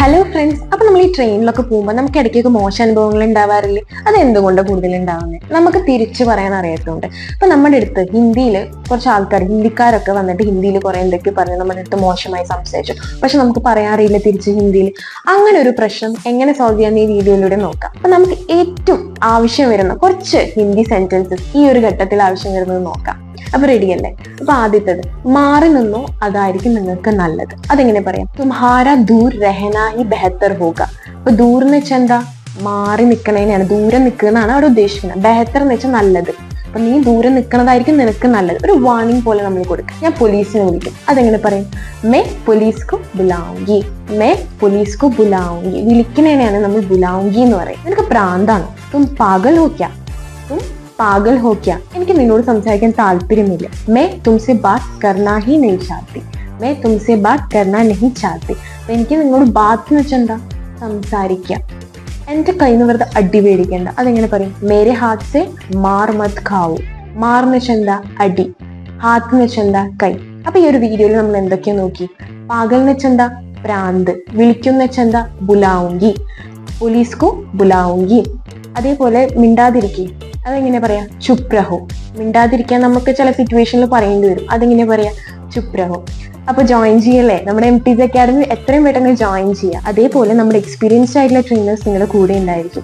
Hello friends അപ്പൊ നമ്മൾ ഈ ട്രെയിനിലൊക്കെ പോകുമ്പോൾ നമുക്ക് ഇടയ്ക്കൊക്കെ മോശം അനുഭവങ്ങൾ ഉണ്ടാവാറില്ലേ? അത് എന്തുകൊണ്ട് കൂടുതൽ ഉണ്ടാവുന്നത് നമുക്ക് തിരിച്ചു പറയാൻ അറിയാത്തതുകൊണ്ട് അപ്പൊ നമ്മുടെ അടുത്ത് ഹിന്ദിയിൽ കുറച്ച് ആൾക്കാർ ഹിന്ദിക്കാരൊക്കെ വന്നിട്ട് ഹിന്ദിയിൽ കുറെ എന്തൊക്കെ പറഞ്ഞു നമ്മുടെ അടുത്ത് മോശമായി സംസാരിച്ചു. പക്ഷെ നമുക്ക് പറയാൻ അറിയില്ല തിരിച്ച് ഹിന്ദിയിൽ അങ്ങനെ ഒരു പ്രശ്നം എങ്ങനെ സോൾവ് ചെയ്യാൻ ഈ വീഡിയോയിലൂടെ നോക്കാം. അപ്പൊ നമുക്ക് ഏറ്റവും ആവശ്യം വരുന്ന കുറച്ച് ഹിന്ദി സെന്റൻസസ് ഈ ഒരു ഘട്ടത്തിൽ ആവശ്യം വരുന്നത് നോക്കാം. അപ്പൊ റെഡി അല്ലേ? അപ്പൊ ആദ്യത്തത് മാറി നിന്നോ അതായിരിക്കും നിങ്ങൾക്ക് നല്ലത്. അതെങ്ങനെ പറയാം? തുംഹാര ദൂർ രഹന ഹി ബെഹത്തർ ഹോക അപ്പൊ ദൂർ എന്ന് വെച്ചാൽ എന്താ? മാറി നിൽക്കണേനെയാണ് ദൂരെ നിൽക്കുന്നതാണ് അവിടെ ഉദ്ദേശിക്കുന്നത്. ബെഹത്തർ എന്ന് വെച്ചാൽ നല്ലത്. അപ്പൊ നീ ദൂരെ നിൽക്കുന്നതായിരിക്കും നിനക്ക് നല്ലത്. ഒരു വാർണിംഗ് പോലെ നമ്മൾ കൊടുക്കും ഞാൻ പോലീസിനെ വിളിക്കും. അതെങ്ങനെ പറയും? മേ പോലീസ്കു ബുലാവുങ്കി. മേ പോലീസ്കു ബുലാവുങ്കി. വിളിക്കണേനെയാണ് നമ്മൾ ബുലാവുങ്കി എന്ന് പറയും. നിനക്ക് പ്രാന്താണ്. തും പകൽ നോക്കിയാ. പാഗൽ ഹോക്കിയ ക്യാ എനിക്ക് നിന്നോട് സംസാരിക്കാൻ താല്പര്യമില്ല മേ തുംസെ ബാത് കർണാ ഹി നെയ് ചാത്തി മേ തുംസെ ബാത് കർണാ നെഹി ചാത്തി അപ്പൊ എനിക്ക് നിങ്ങളോട് ബാത്ത് എന്ന് വെച്ചാൽ എന്താ സംസാരിക്കാം എന്റെ കയ്യിൽ നിന്ന് വെറുതെ അടി പേടിക്കണ്ട അതെങ്ങനെ പറയും മേരെ ഹാത്ത് സെ മാർ മത് ഖാവു മാർ എന്ന് വെച്ചാൽ എന്താ അടി ഹാത്ത് എന്ന് വെച്ചാൽ എന്താ കൈ അപ്പൊ ഈ ഒരു വീഡിയോയിൽ നമ്മൾ എന്തൊക്കെയാ നോക്കി പാഗൽ എന്ന് വെച്ചാൽ എന്താ പ്രാന്ത് വിളിക്കുന്ന വെച്ചാൽ എന്താ ബുലാവുങ്കി പോലീസ്കു ബുലാവുങ്കി അതേപോലെ മിണ്ടാതിരിക്കുക അതെങ്ങനെ പറയാ? ചുപ്രഹോ. മിണ്ടാതിരിക്കാൻ നമുക്ക് ചില സിറ്റുവേഷനിൽ പറയേണ്ടി വരും. അതെങ്ങനെ പറയാ? ചുപ്രഹോ. അപ്പോൾ അപ്പൊ ജോയിൻ ചെയ്യല്ലേ? നമ്മുടെ എം ടി അക്കാഡമി എത്രയും പെട്ടെന്ന് ജോയിൻ ചെയ്യുക. അതേപോലെ നമ്മുടെ എക്സ്പീരിയൻസ്ഡ് ആയിട്ടുള്ള ട്രെയിനേഴ്സ് നിങ്ങളുടെ കൂടെ ഉണ്ടായിരിക്കും.